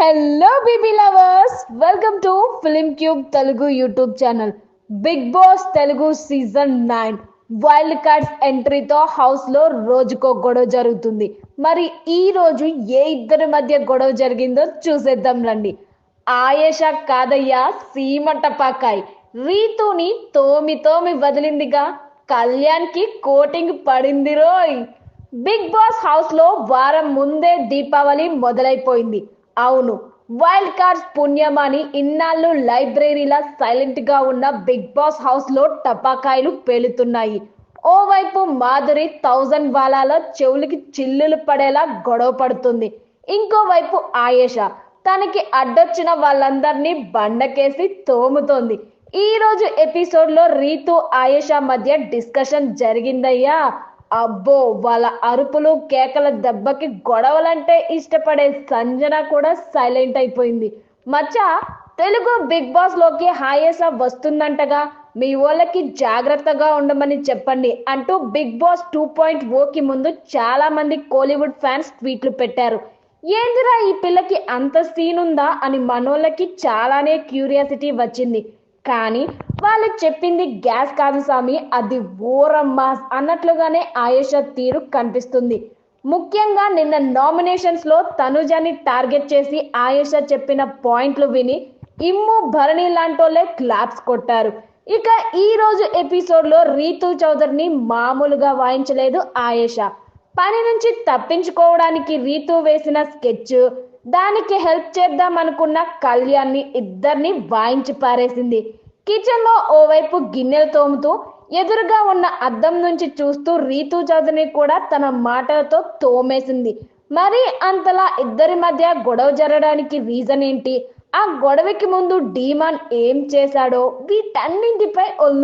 Hello BB lovers welcome to film cube Telugu YouTube channel Bigg Boss Telugu season nine wild cards ఎంట్రీతో హౌస్లో రోజుకో గొడవ జరుగుతుంది. మరి ఈ రోజు ఏ ఇద్దరి మధ్య గొడవ జరిగిందో చూసేద్దాం రండి. ఆయేష కాదయ్య సీమట పాకాయ్. రీతుని తోమి తోమి వదిలిందిగా. కళ్యాణ్కి కోటింగ్ పడింది రోయ్. బిగ్ బాస్ హౌస్లో వారం ముందే దీపావళి మొదలైపోయింది. అవును. వైల్డ్ కార్డ్స్ పుణ్యమాని ఇన్నాళ్ళు లైబ్రరీలా సైలెంట్గా ఉన్న బిగ్ బాస్ హౌస్లో టపాకాయలు పేలుతున్నాయి. ఓవైపు మాధురి థౌజండ్ వాలాల చెవులకి చిల్లులు పడేలా గొడవ పడుతుంది. ఇంకోవైపు ఆయేష తనకి అడ్డొచ్చిన వాళ్ళందరినీ బండకేసి తోముతోంది. ఈ రోజు ఎపిసోడ్లో రీతు ఆయేష మధ్య డిస్కషన్ జరిగిందయ్యా. అబ్బో వాళ్ళ అరుపులు కేకల దెబ్బకి గొడవలంటే ఇష్టపడే సంజన కూడా సైలెంట్ అయిపోయింది. మచ్చ తెలుగు బిగ్ బాస్లోకి హాయేస వస్తుందంటగా మీ వాళ్ళకి జాగ్రత్తగా ఉండమని చెప్పండి అంటూ బిగ్ బాస్ టూ పాయింట్ ఓకి ముందు చాలా మంది కోలీవుడ్ ఫ్యాన్స్ ట్వీట్లు పెట్టారు. ఏందిరా ఈ పిల్లకి అంత సీన్ ఉందా అని మనోళ్ళకి చాలానే క్యూరియాసిటీ వచ్చింది. కానీ వాళ్ళు చెప్పింది గ్యాస్ కాదు స్వామి అది ఓరమ్మాస్ అన్నట్లుగానే ఆయేష తీరు కనిపిస్తుంది. ముఖ్యంగా నిన్న నామినేషన్స్లో తనుజని టార్గెట్ చేసి ఆయుష చెప్పిన పాయింట్లు విని ఇమ్ము భరణి లాంటోళ్ళే క్లాప్స్ కొట్టారు. ఇక ఈ రోజు ఎపిసోడ్లో రీతు చౌదరిని మామూలుగా వాయించలేదు ఆయేష. పని నుంచి తప్పించుకోవడానికి రీతు వేసిన స్కెచ్ దానికి హెల్ప్ చేద్దాం అనుకున్న కళ్యాణ్ని ఇద్దరిని వాయించి పారేసింది. కిచెన్లో ఓవైపు గిన్నెలు తోముతూ ఎదురుగా ఉన్న అద్దం నుంచి చూస్తూ రీతు చౌదరిని కూడా తన మాటలతో తోమేసింది. మరి అంతలా ఇద్దరి మధ్య గొడవ జరగడానికి రీజన్ ఏంటి? ఆ గొడవకి ముందు డీమాన్ ఏం చేశాడో వీటన్నింటిపై ఒళ్ళు